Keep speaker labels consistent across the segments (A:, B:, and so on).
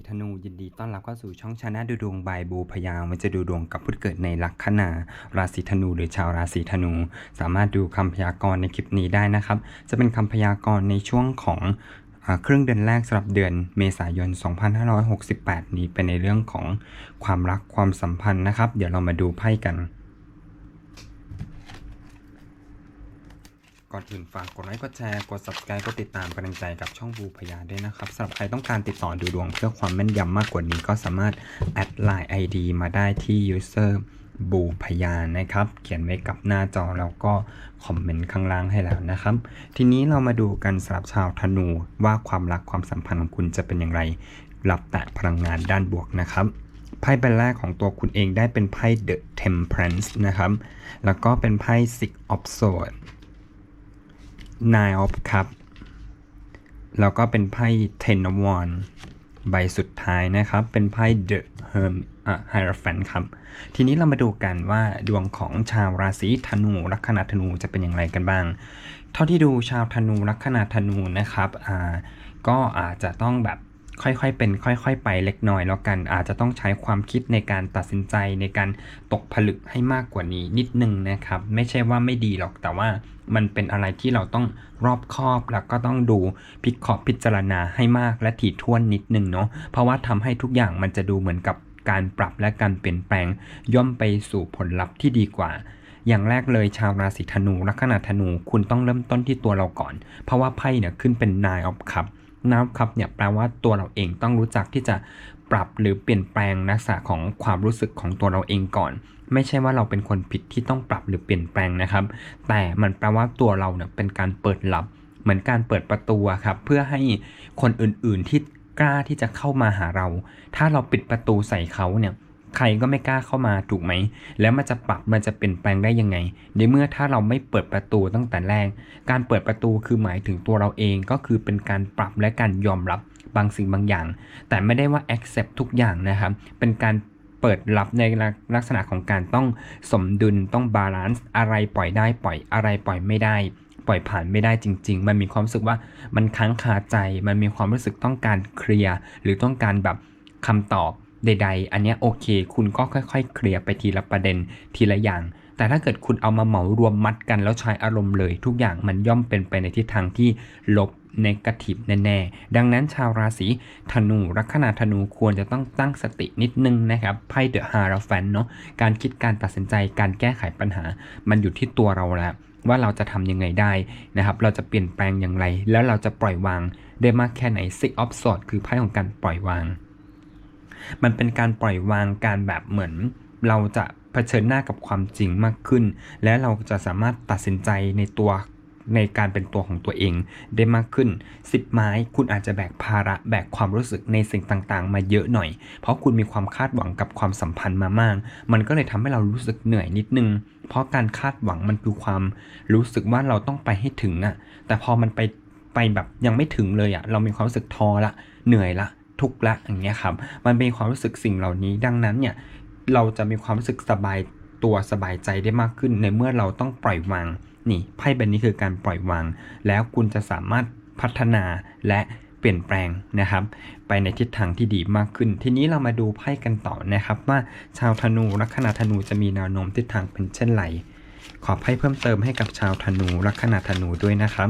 A: ีธนูยินดีต้อนรับเข้าสู่ช่องชาแนลดูดวงบายบูพยาวมันจะดูดวงกับผู้เกิดในลัคนาราศีธนูหรือชาวราศีธนู สามารถดูคำพยากรณ์ในคลิปนี้ได้นะครับ จะเป็นคำพยากรณ์ในช่วงของอครึ่งเดือนแรกสำหรับเดือนเมษายน 2568 นี้เป็นในเรื่องของความรักความสัมพันธ์นะครับ เดี๋ยวเรามาดูไพ่กัน ก่อนอื่นฝากกดไลค์กดแชร์กด subscribe กดติดตามกำลังใจกับช่องบูพยาด้วยนะครับสำหรับใครต้องการติดต่อดูดวงเพื่อความแม่นยำมากกว่านี้ก็สามารถแอดไลน์ ID มาได้ที่ user บูพยานะครับ เขียนไว้กับหน้าจอแล้วก็คอมเมนต์ข้างล่างให้แล้วนะครับ ทีนี้เรามาดูกันสำหรับชาวธนูว่าความรักความสัมพันธ์ของคุณจะเป็นอย่างไร รับแต่พลังงานด้านบวกนะครับไพ่ใบแรกของตัวคุณเองได้เป็นไพ่ The Temperance นะครับ แล้วก็เป็นไพ่ Six of Swords Nine of Cup แล้วก็เป็นไพ่ Ten of Wands ใบสุดท้ายนะครับ เป็นไพ่ The Herm อะ Hierophant ครับ ทีนี้เรามาดูกันว่าดวงของชาวราศีธนูลัคนาธนูจะเป็นอย่างไรกันบ้าง เท่าที่ดูชาวธนูลัคนาธนูนะครับ อ่า ก็อาจจะต้องแบบ ค่อยๆเป็น ค่อย ๆ ไปเล็กน้อยแล้วกัน อาจจะต้องใช้ความคิดในการตัดสินใจในการตกผลึกให้มากกว่านี้นิดนึงนะครับ ไม่ใช่ว่าไม่ดีหรอกแต่ว่ามันเป็นอะไรที่เราต้องรอบคอบแล้วก็ต้องดูพิเคราะห์พิจารณาให้มากและถี่ถ้วนนิดนึงเนาะเพราะว่าทำให้ทุกอย่างมันจะดูเหมือนกับการปรับและการเปลี่ยนแปลง ย่อมไปสู่ผลลัพธ์ที่ดีกว่าอย่างแรกเลยชาวราศีธนูลัคนาธนูคุณต้องเริ่มต้นที่ตัวเราก่อน เพราะว่าไพ่เนี่ยขึ้นเป็น Nine นะครับเนี่ยแปลว่าตัวเราเองต้องรู้จักที่จะปรับหรือเปลี่ยนแปลงลักษณะของความรู้สึกของตัวเราเองก่อน ไม่ใช่ว่าเราเป็นคนผิดที่ต้องปรับหรือเปลี่ยนแปลงนะครับ แต่มันแปลว่าตัวเราเนี่ยเป็นการเปิดรับเหมือนการเปิดประตูครับเพื่อให้คนอื่นๆที่กล้าที่จะเข้ามาหาเรา ถ้าเราปิดประตูใส่เขาเนี่ย ใครก็ไม่กล้าเข้ามาถูกไหม แล้วมันจะปรับมันจะเปลี่ยนแปลงได้ยังไง ในเมื่อถ้าเราไม่เปิดประตูตั้งแต่แรก การเปิดประตูคือหมายถึงตัวเราเองก็คือเป็นการปรับและการยอมรับบางสิ่งบางอย่าง แต่ไม่ได้ว่า accept ทุกอย่างนะครับ เป็นการเปิดรับในลักษณะของการต้องสมดุลต้องบาลานซ์อะไรปล่อยได้ปล่อยอะไรปล่อยไม่ได้ปล่อยผ่านไม่ได้จริง ๆ มันมีความรู้สึกว่ามันค้างคาใจ มันมีความรู้สึกต้องการเคลียร์หรือต้องการแบบคำตอบ ใด ๆ อันนี้โอเค คุณก็ค่อย ๆ เคลียร์ไปทีละประเด็นทีละอย่าง แต่ถ้าเกิดคุณเอามาเหมารวมมัดกันแล้วใช้อารมณ์เลย ทุกอย่างมันย่อมเป็นไปในทิศทางที่ลบในกาทีฟแน่ๆ ดังนั้นชาวราศีธนูลัคนาธนูควรจะต้องตั้งสตินิดนึงนะครับ ไพ่เดอะฮาราแฟนเนาะ การคิดการตัดสินใจการแก้ไขปัญหา มันอยู่ที่ตัวเราแล้วว่าเราจะทำยังไงได้นะครับ เราจะเปลี่ยนแปลงอย่างไร แล้วเราจะปล่อยวางได้มากแค่ไหน Six of Swords คือไพ่ของการปล่อยวาง มันเป็นการปล่อยวางการแบบเหมือน เราจะเผชิญหน้ากับความจริงมากขึ้น และเราจะสามารถตัดสินใจในตัวในการเป็นตัวของตัวเองได้มากขึ้นสิบไม้คุณอาจจะแบกภาระแบกความรู้สึกในสิ่งต่างๆ มาเยอะหน่อย เพราะคุณมีความคาดหวังกับความสัมพันธ์มามาก มันก็เลยทำให้เรารู้สึกเหนื่อยนิดนึง เพราะการคาดหวังมันคือความรู้สึกว่าเราต้องไปให้ถึงอะแต่พอมันไปไปแบบยังไม่ถึงเลยอะเรามีความรู้สึกท้อละเหนื่อยละ ทุกข์ละอย่างเงี้ยครับ มันเป็นความรู้สึกสิ่งเหล่านี้ ดังนั้นเนี่ยเราจะมีความรู้สึกสบายตัวสบายใจได้มากขึ้น ในเมื่อเราต้องปล่อยวางนี่ไพ่ใบนี้คือการปล่อยวาง แล้วคุณจะสามารถพัฒนาและเปลี่ยนแปลงนะครับ ไปในทิศทางที่ดีมากขึ้น ทีนี้เรามาดูไพ่กันต่อนะครับ ว่าชาวธนูลัคนาธนูจะมีแนวโน้มทิศทางเป็นเช่นไร ขอไพ่เพิ่มเติมให้กับชาวธนูลัคนาธนูด้วยนะครับ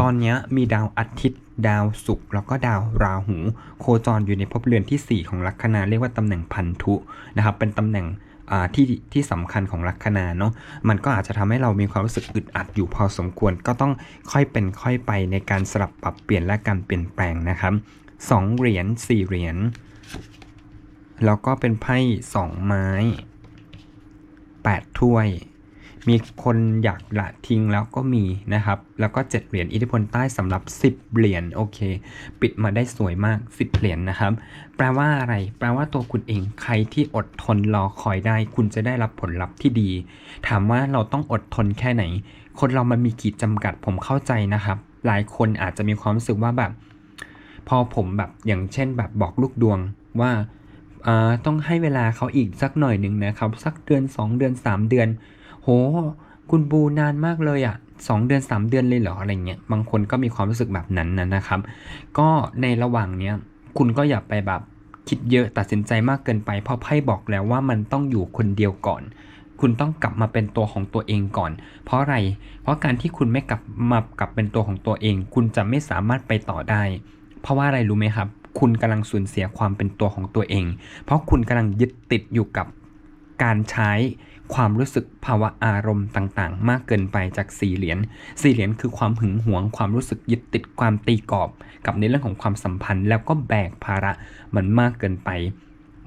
A: ตอนนี้มีดาวอาทิตย์ ดาวศุกร์แล้วก็ดาวราหู โคจรอยู่ในภพเรือนทีสี่ 4 ของลัคนาเรียกว่าตำแหน่งพันธุนะครับเป็นตำแหน่งที่ที่สำคัญของลัคนาเนาะมันก็อาจจะทำให้เรามีความรู้สึกอึดอัดอยู่พอสมควรก็ต้องค่อยเป็นค่อยไปในการสลับปรับเปลี่ยนและการเปลี่ยนแปลงนะครับสองเหรียญสี่เหรียญแล้วก็เป็นไพ่สองไม้แปดถ้วย มีคนอยากละทิ้งแล้วก็มีนะครับ แล้วก็7เหรียญอิทธิพลใต้สำหรับ 10 เหรียญโอเค ปิดมาได้สวยมาก 10 เหรียญนะครับ แปลว่าอะไร แปลว่าตัวคุณเองใครที่อดทนรอคอยได้ คุณจะได้รับผลลัพธ์ที่ดี ถามว่าเราต้องอดทนแค่ไหน คนเรามันมีขีดจำกัดผมเข้าใจนะครับ หลายคนอาจจะมีความรู้สึกว่าแบบ พอผมแบบอย่างเช่นแบบบอกลูกดวงว่าอ่าต้องให้เวลาเขาอีกสักหน่อยหนึ่งนะครับ สักเดือน 2 เดือน 3 เดือน โห คุณบูนานมากเลยอะ่ะสองเดือน3เดือนเลยเหรออะไรเงี้ยบางคนก็มีความรู้สึกแบบนั้นนะนะครับ ก็ในระหว่างเนี้ยคุณก็อย่าไปแบบคิดเยอะตัดสินใจมากเกินไปเพราะไพ่บอกแล้วว่ามันต้องอยู่คนเดียวก่อน คุณต้องกลับมาเป็นตัวของตัวเองก่อน เพราะอะไร เพราะการที่คุณไม่กลับมากลับเป็นตัวของตัวเอง คุณจะไม่สามารถไปต่อได้ เพราะว่าอะไรรู้ไหมครับ คุณกำลังสูญเสียความเป็นตัวของตัวเอง เพราะคุณกำลังยึดติดอยู่กับการใช้ ความรู้สึกภาวะอารมณ์ต่างๆ มากเกินไปจากสี่เหรียญสี่เหรียญคือความหึงหวง ความรู้สึกยึดติดความตีกรอบ กับในเรื่องของความสัมพันธ์ แล้วก็แบกภาระมันมากเกินไป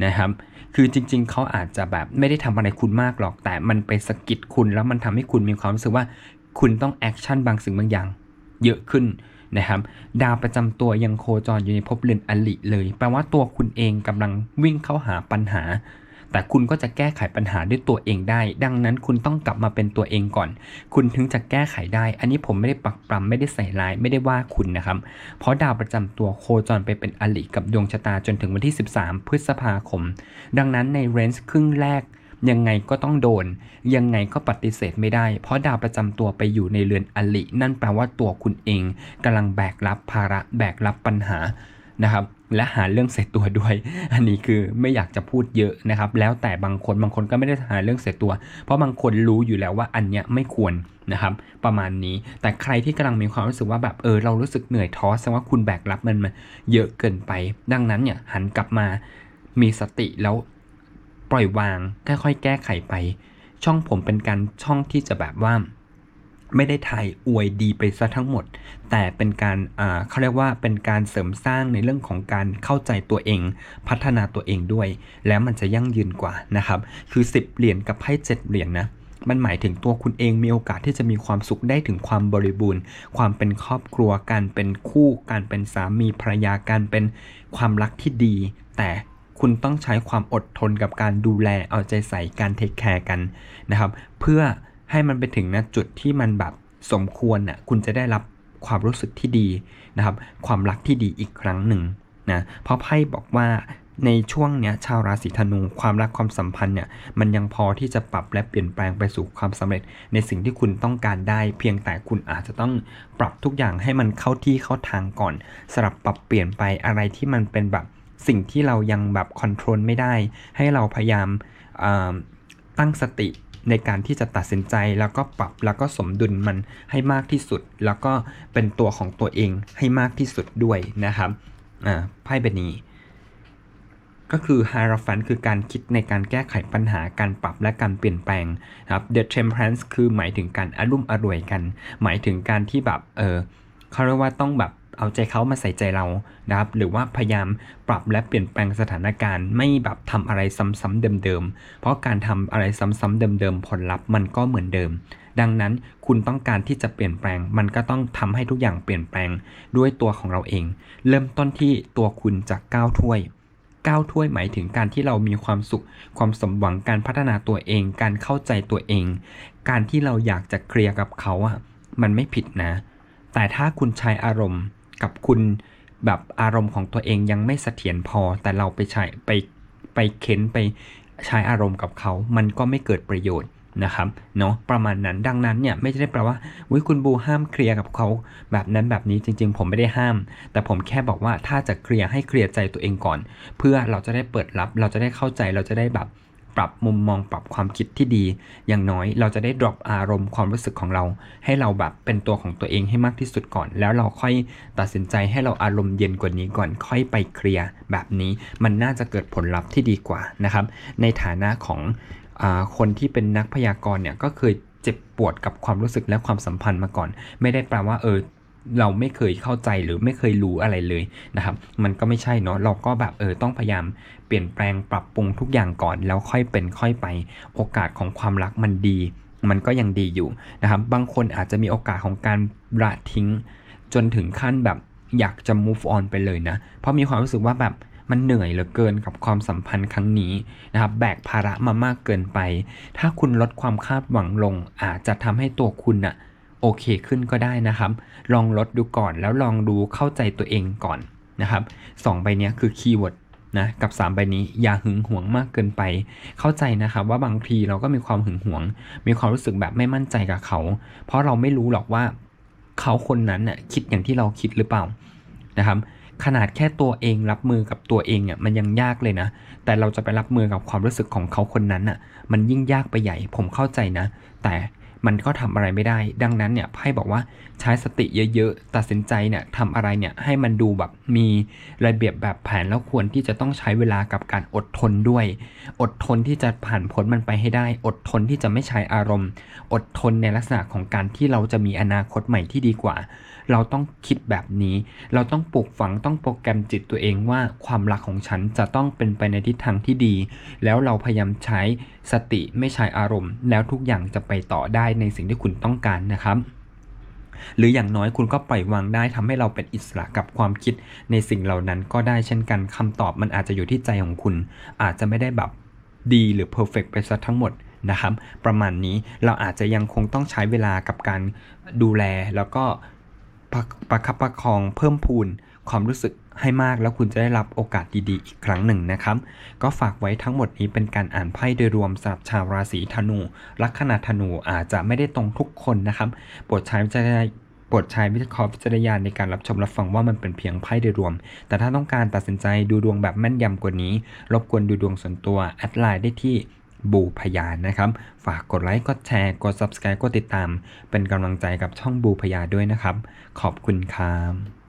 A: นะครับ คือจริง ๆ เขาอาจจะแบบไม่ได้ทำอะไรคุณมากหรอก แต่มันไปสะกิดคุณแล้วมันทำให้คุณมีความรู้สึกว่าคุณต้องแอคชั่นบางสิ่งบางอย่าง เยอะขึ้นนะครับ ดาวประจำตัวยังโคจรอยู่ในภพเรือนอลิเลย แปลว่าตัวคุณเองกำลังวิ่งเข้าหาปัญหา แต่คุณก็จะแก้ไขปัญหาด้วยตัวเองได้ ดังนั้นคุณต้องกลับมาเป็นตัวเองก่อน คุณถึงจะแก้ไขได้ อันนี้ผมไม่ได้ปักปรำไม่ได้ใส่ร้ายไม่ได้ว่าคุณนะครับ เพราะดาวประจำตัวโคจรไปเป็นอลิกับดวงชะตาจนถึงวันที่ 13 พฤษภาคม ดังนั้นในเรนจ์ครึ่งแรกยังไงก็ต้องโดน ยังไงก็ปฏิเสธไม่ได้ เพราะดาวประจำตัวไปอยู่ในเรือนอลิ นั่นแปลว่าตัวคุณเองกำลังแบกรับภาระแบกรับปัญหานะครับ และหาเรื่องใส่ตัวด้วย อันนี้คือไม่อยากจะพูดเยอะนะครับ แล้วแต่บางคนบางคนก็ไม่ได้หาเรื่องใส่ตัว เพราะบางคนรู้อยู่แล้วว่าอันเนี้ยไม่ควรนะครับประมาณนี้แต่ใครที่กำลังมีความรู้สึกว่าแบบเออเรารู้สึกเหนื่อยท้อแสดงว่าคุณแบกรับมันมาเยอะเกินไป ดังนั้นเนี่ยหันกลับมามีสติแล้วปล่อยวางค่อยๆแก้ไขไป ช่องผมเป็นการช่องที่จะแบบว่า ไม่ได้ถ่ายอวยดีไปซะทั้งหมด แต่เป็นการเขาเรียกว่าเป็นการเสริมสร้างในเรื่องของการเข้าใจตัวเอง พัฒนาตัวเองด้วย แล้วมันจะยั่งยืนกว่านะครับ คือ 10 เหรียญกับไพ่7เหรียญนะมันหมายถึงตัวคุณเองมีโอกาสที่จะมีความสุขได้ถึงความบริบูรณ์ ความเป็นครอบครัว การเป็นคู่ การเป็นสามีภรรยา การเป็นความรักที่ดี แต่คุณต้องใช้ความอดทนกับการดูแลเอาใจใส่การเทคแคร์กันนะครับ เพื่อ ให้มันไปถึงนะจุดที่มันแบบสมควรน่ะคุณจะได้รับความรู้สึกที่ดีนะครับ ความรักที่ดีอีกครั้งหนึ่งนะเพราะไพ่บอกว่าในช่วงเนี้ยชาวราศีธนูความรักความสัมพันธ์เนี่ยมันยังพอที่จะปรับและเปลี่ยนแปลงไปสู่ความสำเร็จ ในสิ่งที่คุณต้องการได้ เพียงแต่คุณอาจจะต้องปรับทุกอย่างให้มันเข้าที่เข้าทางก่อนสลับปรับเปลี่ยนไปอะไรที่มันเป็นแบบสิ่งที่เรายังแบบคอนโทรลไม่ได้ ให้เราพยายามตั้งสติ ในการที่จะตัดสินใจแล้วก็ปรับแล้วก็สมดุลมันให้มากที่สุด แล้วก็เป็นตัวของตัวเองให้มากที่สุดด้วยนะครับอ่าไพ่ใบนี้ก็คือ h i e r o p h a n t คือการคิดในการแก้ไขปัญหาการปรับและการเปลี่ยนแปลงครับ The Temperance คือหมายถึงการอารุ่มอร่วยกัน หมายถึงการที่แบบเออเขาเรียกว่าต้องแบบ เอาใจเขามาใส่ใจเรานะครับ หรือว่าพยายามปรับและเปลี่ยนแปลงสถานการณ์ ไม่แบบทำอะไรซ้ำๆเดิมๆ เพราะการทำอะไรซ้ำๆเดิมๆผลลัพธ์มันก็เหมือนเดิม ดังนั้นคุณต้องการที่จะเปลี่ยนแปลง มันก็ต้องทำให้ทุกอย่างเปลี่ยนแปลงด้วยตัวของเราเอง เริ่มต้นที่ตัวคุณจากก้าวถ้วยก้าวถ้วยหมายถึงการที่เรามีความสุข ความสมหวังการพัฒนาตัวเอง การเข้าใจตัวเอง การที่เราอยากจะเคลียร์กับเขาอะมันไม่ผิดนะ แต่ถ้าคุณใช้อารมณ์ กับคุณแบบอารมณ์ของตัวเองยังไม่เสถียรพอ แต่เราไปใช้ไปไปเค้นไปใช้อารมณ์กับเขา มันก็ไม่เกิดประโยชน์นะครับเนาะประมาณนั้นดังนั้นเนี่ยไม่ได้แปลว่าวิคุณบูห้ามเคลียร์กับเขาแบบนั้นแบบนี้จริง ๆ ผมไม่ได้ห้าม แต่ผมแค่บอกว่าถ้าจะเคลียร์ให้เคลียร์ใจตัวเองก่อน เพื่อเราจะได้เปิดรับเราจะได้เข้าใจเราจะได้แบบ ปรับมุมมองปรับความคิดที่ดี อย่างน้อยเราจะได้ drop อารมณ์ความรู้สึกของเรา ให้เราแบบเป็นตัวของตัวเองให้มากที่สุดก่อน แล้วเราค่อยตัดสินใจให้เราอารมณ์เย็นกว่านี้ก่อน ค่อยไปเคลียร์แบบนี้มันน่าจะเกิดผลลัพธ์ที่ดีกว่านะครับ ในฐานะของอคนที่เป็นนักพยากรณ์เนี่ยก็เคยเจ็บปวดกับความรู้สึกและความสัมพันธ์มาก่อน ไม่ได้แปลว่าเออ เราไม่เคยเข้าใจหรือไม่เคยรู้อะไรเลยนะครับ มันก็ไม่ใช่เนาะเราก็แบบเออต้องพยายามเปลี่ยนแปลงปรับปรุงทุกอย่างก่อน แล้วค่อยเป็นค่อยไป โอกาสของความรักมันดี มันก็ยังดีอยู่นะครับ บางคนอาจจะมีโอกาสของการละทิ้ง จนถึงขั้นแบบอยากจะ move on ไปเลยนะ เพราะมีความรู้สึกว่าแบบมันเหนื่อยเหลือเกินกับความสัมพันธ์ครั้งนี้นะครับแบกภาระมามากเกินไป ถ้าคุณลดความคาดหวังลงอาจจะทำให้ตัวคุณอะ โอเคขึ้นก็ได้นะครับ ลองลดดูก่อนแล้วลองดูเข้าใจตัวเองก่อนนะครับสองใบนี้คือคีย์เวิร์ดนะกับ 3 ใบนี้อย่าหึงหวงมากเกินไป เข้าใจนะครับว่าบางทีเราก็มีความหึงหวง มีความรู้สึกแบบไม่มั่นใจกับเขา เพราะเราไม่รู้หรอกว่าเขาคนนั้นน่ะคิดอย่างที่เราคิดหรือเปล่านะครับ ขนาดแค่ตัวเองรับมือกับตัวเองเนี่ยมันยังยากเลยนะ แต่เราจะไปรับมือกับความรู้สึกของเขาคนนั้นอะมันยิ่งยากไปใหญ่ผมเข้าใจนะ แต่ มันก็ทำอะไรไม่ได้ ดังนั้นเนี่ยไพ่บอกว่าใช้สติเยอะๆ ตัดสินใจเนี่ยทำอะไรเนี่ยให้มันดูแบบมีระเบียบแบบแผนแล้วควรที่จะต้องใช้เวลากับการอดทนด้วย อดทนที่จะผ่านพ้นมันไปให้ได้ อดทนที่จะไม่ใช้อารมณ์ อดทนในลักษณะของการที่เราจะมีอนาคตใหม่ที่ดีกว่า เราต้องคิดแบบนี้ เราต้องปลูกฝังต้องโปรแกรมจิตตัวเองว่าความรักของฉันจะต้องเป็นไปในทิศทางที่ดี แล้วเราพยายามใช้สติไม่ใช้อารมณ์ แล้วทุกอย่างจะไปต่อได้ในสิ่งที่คุณต้องการนะครับหรืออย่างน้อยคุณก็ปล่อยวางได้ทำให้เราเป็นอิสระกับความคิดในสิ่งเหล่านั้นก็ได้เช่นกันคำตอบมันอาจจะอยู่ที่ใจของคุณ อาจจะไม่ได้แบบดีหรือเพอร์เฟกไปซะทั้งหมดนะครับ ประมาณนี้เราอาจจะยังคงต้องใช้เวลากับการดูแลแล้วก็ ประประคับประคองเพิ่มพูนความรู้สึกให้มากแล้วคุณจะได้รับโอกาสดีๆ อีกครั้งหนึ่งนะครับ ก็ฝากไว้ทั้งหมดนี้เป็นการอ่านไพ่โดยรวมสำหรับชาวราศีธนู ลัคนาธนูอาจจะไม่ได้ตรงทุกคนนะครับโปรดใช้วิจารณโปรดใช้วิเคราะห์วิจารณญาณในการรับชมรับฟังว่ามันเป็นเพียงไพ่โดยรวม แต่ถ้าต้องการตัดสินใจดูดวงแบบแม่นยำกว่านี้ รบกวนดูดวงส่วนตัวแอดไลน์ได้ที่ บูพยานนะครับ ฝากกดไลค์ กดแชร์ กด subscribe กดติดตาม เป็นกำลังใจกับช่องบูพยาด้วยนะครับ ขอบคุณครับ